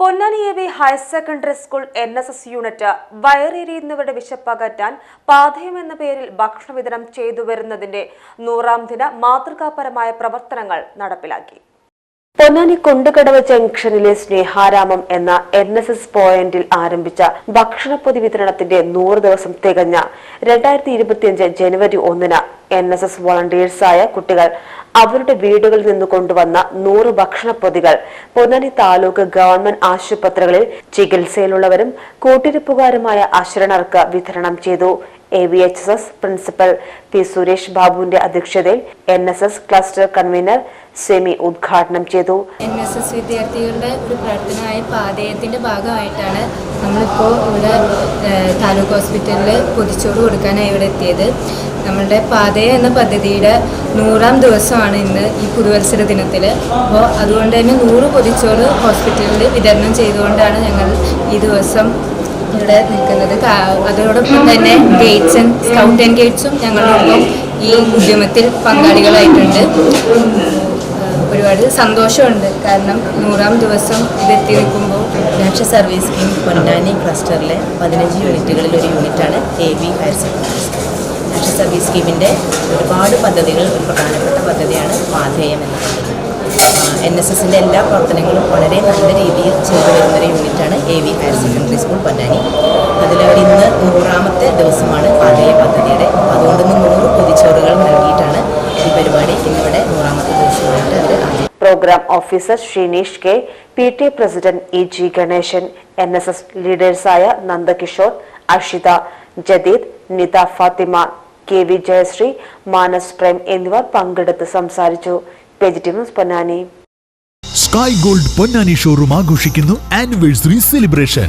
Ponnani A V higher secondary school N S S unit വയറേരിയുന്നവരുടെ വിശപ്പകറ്റാൻ പാതയം എന്ന പേരിൽ ഭക്ഷണ വിതരണം ചെയ്തു വരുന്നതിന്റെ നൂറാം ദിന മാതൃകാപരമായ പ്രവർത്തനങ്ങൾ നടപ്പിലാക്കി. പൊന്നാനി കൊണ്ടുകടവ് ജംഗ്ഷനിലെ സ്നേഹാരാമം എന്ന എൻ എസ് എസ് പോയിന്റിൽ ആരംഭിച്ച ഭക്ഷണപ്പൊതി വിതരണത്തിന്റെ നൂറ് ദിവസം തികഞ്ഞ രണ്ടായിരത്തി ഇരുപത്തിയഞ്ച് ജനുവരി ഒന്നിന് എൻ എസ് എസ് വോളണ്ടിയേഴ്സായ കുട്ടികൾ അവരുടെ വീടുകളിൽ നിന്ന് കൊണ്ടുവന്ന നൂറ് ഭക്ഷണപ്പൊതികൾ പൊന്നാനി താലൂക്ക് ഗവൺമെന്റ് ആശുപത്രികളിൽ ചികിത്സയിലുള്ളവരും കൂട്ടിരിപ്പുകാരുമായ അശരണർക്ക് വിതരണം ചെയ്തു. A V H S S principal P Suresh ബാബുവിന്റെ അധ്യക്ഷതയിൽ N S S cluster convener Semi ഉദ്ഘാടനം ചെയ്തു. എൻ എസ് എസ് വിദ്യാർത്ഥികളുടെ ഒരു പ്രവർത്തനമായ പാതയത്തിന്റെ ഭാഗമായിട്ടാണ് നമ്മളിപ്പോൾ ഇവിടെ താലൂക്ക് ഹോസ്പിറ്റലിൽ പൊതിച്ചോറ് കൊടുക്കാനായി ഇവിടെ എത്തിയത്. നമ്മളുടെ പാതയ എന്ന പദ്ധതിയുടെ നൂറാം ദിവസമാണ് ഇന്ന് ഈ പുതുവത്സര ദിനത്തിൽ അപ്പോൾ അതുകൊണ്ട് തന്നെ നൂറ് പൊതിച്ചോറ് ഹോസ്പിറ്റലിൽ വിതരണം ചെയ്തുകൊണ്ടാണ് ഞങ്ങൾ ഈ ദിവസം ഇവിടെ നിൽക്കുന്നത് അതോടൊപ്പം തന്നെ ഗേറ്റ്സ് ആൻഡ് സ്കൗട്ട് ആൻഡ് ഗേറ്റ്സും ഞങ്ങളോടൊപ്പം ഈ ഉദ്യമത്തിൽ പങ്കാളികളായിട്ടുണ്ട്. ഒരുപാട് സന്തോഷമുണ്ട്. കാരണം നൂറാം ദിവസം ഇതെത്തി നിൽക്കുമ്പോൾ നാഷണൽ സർവീസ് സ്കീം പൊന്നാനി ക്ലസ്റ്ററിലെ പതിനഞ്ച് യൂണിറ്റുകളിൽ ഒരു യൂണിറ്റാണ് A B higher secondary national service സ്കീമിന്റെ ഒരുപാട് പദ്ധതികൾ ഒരു പ്രധാനപ്പെട്ട പദ്ധതിയാണ് മാധേയം എന്ന പദ്ധതി. എൻ എസ് എസിന്റെ എല്ലാ പ്രവർത്തനങ്ങളും വളരെ നല്ല രീതിയിൽ ചെയ്തു വരുന്നൊരു V higher secondary school Ponnani. അതിലവർ ഇന്ന് നൂറാമത്തെ ദിവസമാണ് പാചക പദ്ധതിയുടെ. അതുകൊണ്ട് നൂറ് പൊതിച്ചോറുകൾ നൽകിയിട്ടാണ് ഈ പരിപാടി ഇന്നിവിടെ നൂറാമത്തെ ദിവസമായിട്ട് അവർ programme officer Sreenish K P T president E G Ganesan N S S ലീഡേഴ്സായ Nandakishore Ashitha Jadeed Nitha Fathima K V Jayasree Manas Prem എന്നിവർ പങ്കെടുത്ത് സംസാരിച്ചു. Vegetables Ponnani sky gold Ponnani showroom ആഘോഷിക്കുന്നു ആനിവേഴ്സറി സെലിബ്രേഷൻ